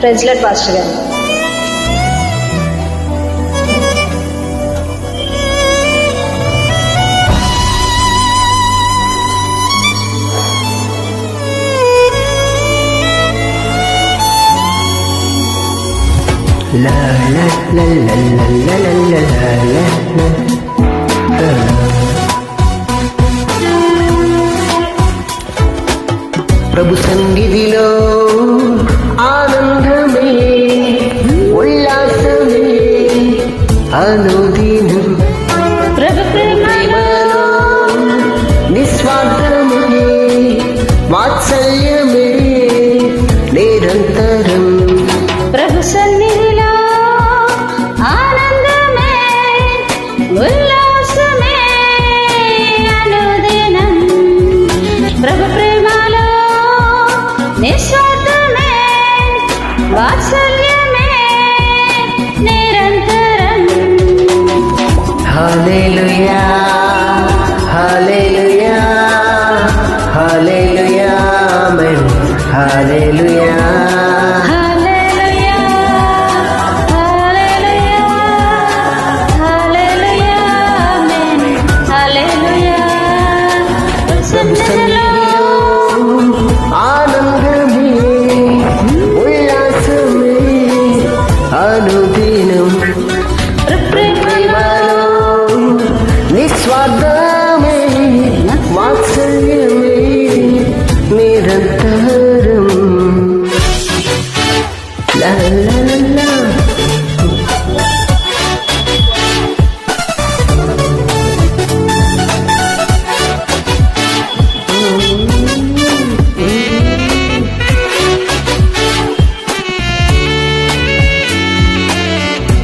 ప్రెజ్లెట్ pastor గారు La la la la la la la la la la ప్రభు సన్నిధిలో ఆనందమే ఉల్లాసమే అనుది వాత్సల్యమే నిరంతరం. హల్లెలూయా హల్లెలూయా హల్లెలూయా ఆమేన్. హల్లెలూయా. హల్లెలూయా afternoon.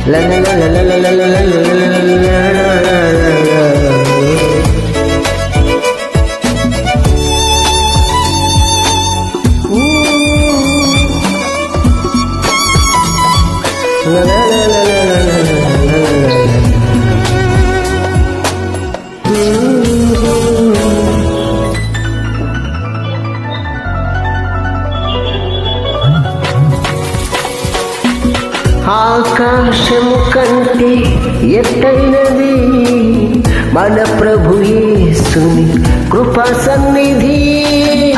La la la la la ఆకాశము కంటే ఎత్తైనది మన ప్రభు యేసుని కృపా సన్నిధి.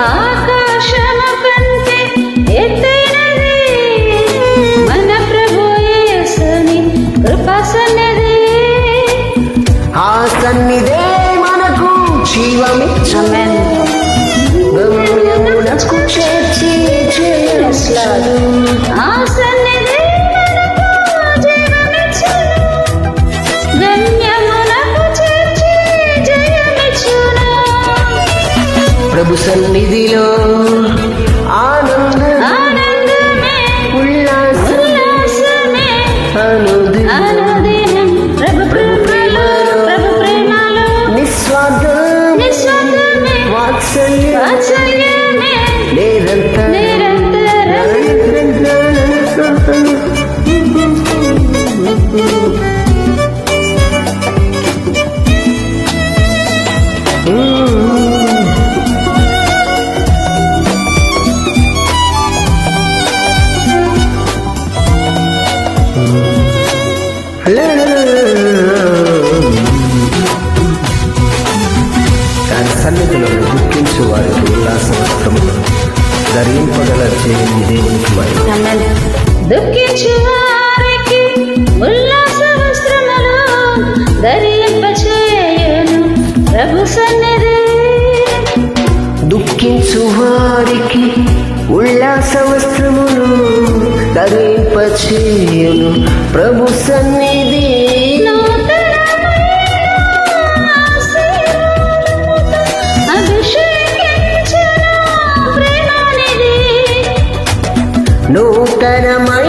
ఆకాశము కంటే ఎత్తైనది మన ప్రభు యేసుని కృపా సన్నిధి. ఆ సన్నిధే మనకు జీవమిచ్చు ఆమేన్ గమ్యమునకు చేర్చి. ప్రభు సన్నిధిలో ఆనంద ఆనందమే ఉల్లాసం ఉల్లాసమే అనుదినం. ప్రభు ప్రేమలో నిస్వార్థమే వాత్సల్యం వాత్సల్యమే నిరంతరం నిరంతరం. దాని సన్నిధిలో దుఃఖించు వారికి ఉల్లాస వస్త్రములు ధరింపగల చేయని దేవునికి మరి. దుఃఖించు వారికి ఉల్లాస వస్త్రములు ధరింపచేయును ప్రభు సన్నిధి. దుఃఖించు వారికి ఉల్లాస వస్త్రములు ప్రభు సన్నిధి. నూతనమై